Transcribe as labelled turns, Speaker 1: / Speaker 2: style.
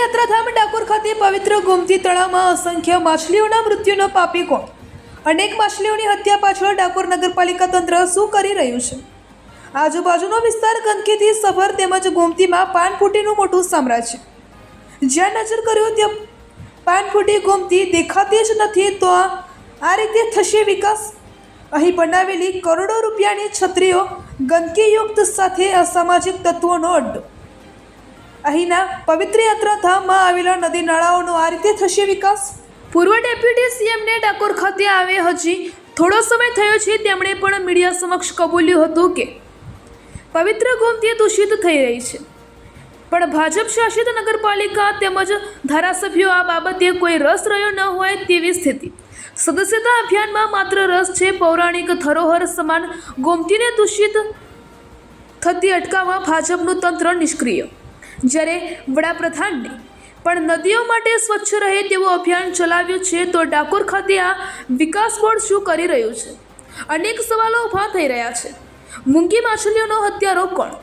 Speaker 1: યાત્રાધામ ડાકોર ખાતે પવિત્ર ગોમતી તળાવમાં અસંખ્ય માછલીઓના મૃત્યુનો પાપી કોણ? અનેક માછલીઓની હત્યા પાછળ ડાકોર નગરપાલિકા તંત્ર શું કરી રહ્યું છે? આજુબાજુનો વિસ્તાર ગંદકીથી સભર તેમજ ગોમતીમાં પાનફૂટીનું મોટું સામ્રાજ્ય. જ્યાં નજર કર્યો ત્યાં પાનફૂટી ગોમતી દેખાતી જ નથી, તો આ રીતે થશે વિકાસ? અહીં બનાવેલી કરોડો રૂપિયાની છત્રીઓ ગંદકીયુક્ત સાથે અસામાજિક તત્વોનો અડ્ડો. અહીંના પવિત્ર યાત્રાધામમાં આવેલા નદી નાળાઓનો આ રીતે થશે વિકાસ? પૂર્વ ડેપ્યુટી સીએમને ડાકોર ખાતે આવે હજી થોડો સમય થયો છે, તેમણે પણ મીડિયા સમક્ષ કબૂલ્યું હતું કે પવિત્ર ગોમતી દૂષિત થઈ રહી છે. પણ ભાજપ શાસિત નગરપાલિકા તેમજ ધારાસભ્યો આ બાબતે કોઈ રસ રહ્યો ન હોય તેવી સ્થિતિ. સદસ્યતા અભિયાનમાં માત્ર રસ છે, પૌરાણિક ધરોહર સમાન ગોમતીને દૂષિત થતી અટકાવવા ભાજપનું તંત્ર નિષ્ક્રિય. જ્યારે વડાપ્રધાનને પણ નદીઓ માટે સ્વચ્છ રહે તેવું અભિયાન ચલાવ્યું છે, તો ડાકોર ખાતે આ વિકાસ બોર્ડ શું કરી રહ્યું છે? અનેક સવાલો ઊભા થઈ રહ્યા છે. મૂંગી માછલીઓનો હત્યારો કોણ